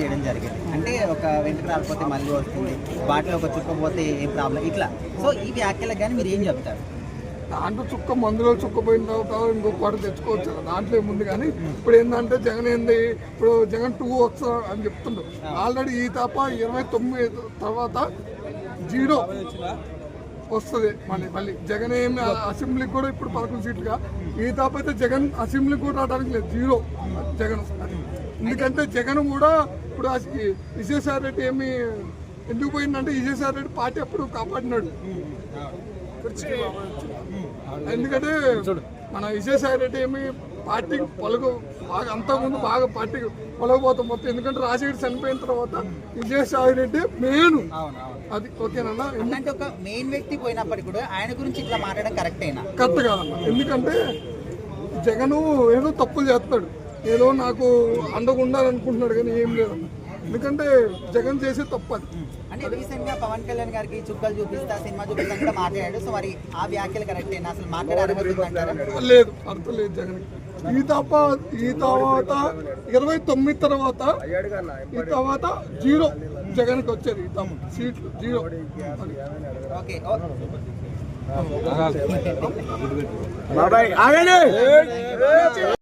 చేయడం జరిగింది. అంటే ఒక వెంట్రుక రాలిపోతే మళ్ళీ వస్తుంది బాటిలో ఒక చుక్క పోతే ఏం ప్రాబ్లం ఇట్లా. సో ఈ వ్యాఖ్యలకు కానీ మీరు ఏం చెప్తారు? దాంట్లో చుక్క మందులో చుక్క పోయిన తర్వాత ఇంకొక పాట తెచ్చుకోవచ్చు దాంట్లో ఏముంది కానీ ఇప్పుడు ఏంటంటే జగన్ ఏంది ఇప్పుడు జగన్ టూ వస్తా అని చెప్తుండ్రు ఆల్రెడీ ఈ తప్ప ఇరవై తొమ్మిది తర్వాత జీరో వస్తుంది మళ్ళీ మళ్ళీ. జగన్ ఏమి అసెంబ్లీకి కూడా ఇప్పుడు పదకొండు సీట్లుగా. ఈ తప్ప అయితే జగన్ అసెంబ్లీకి కూడా రావడానికి లేదు జీరో జగన్ ఎందుకంటే జగన్ కూడా ఇప్పుడు విజయసాయి రెడ్డి ఏమి ఎందుకు పోయిందంటే విజయసాయి రెడ్డి పార్టీ అప్పుడు కాపాడినాడు. ఎందుకంటే మన విజయసాయి రెడ్డి ఏమి పార్టీకి పొలగు బాగా అంతకుముందు బాగా పార్టీకి పొలగపోతాం మొత్తం. ఎందుకంటే రాజశేఖర్ చనిపోయిన తర్వాత విజయసాయి రెడ్డి మెయిన్. అది ఓకేనన్నా ఒక మెయిన్ వ్యక్తి పోయినప్పటికీ కూడా ఆయన గురించి ఇట్లా మాట్లాడడం కరెక్టేనా? కరెక్ట్ కాదన్న. ఎందుకంటే జగను ఏదో తప్పులు చేస్తాడు. ఏదో నాకు అండగా ఉండాలనుకుంటున్నాడు కానీ ఏం లేదన్న ఎందుకంటే జగన్ చేసే తప్పు అది అంటే రీసెంట్గా పవన్ కళ్యాణ్ గారికి చుక్కలు చూపిస్తా సినిమా చూపిస్తా కూడా మాట్లాడాడు. సో మరి ఆ వ్యాఖ్యలు కరెక్టేనా అసలు లేదు. అర్థం లేదు జగన్ ఈ తప్ప ఈ తర్వాత ఇరవై తొమ్మిది తర్వాత ఈ తర్వాత జీరో జగన్కి వచ్చేది ఈ తప్ప సీట్లు జీరో. ఓకే.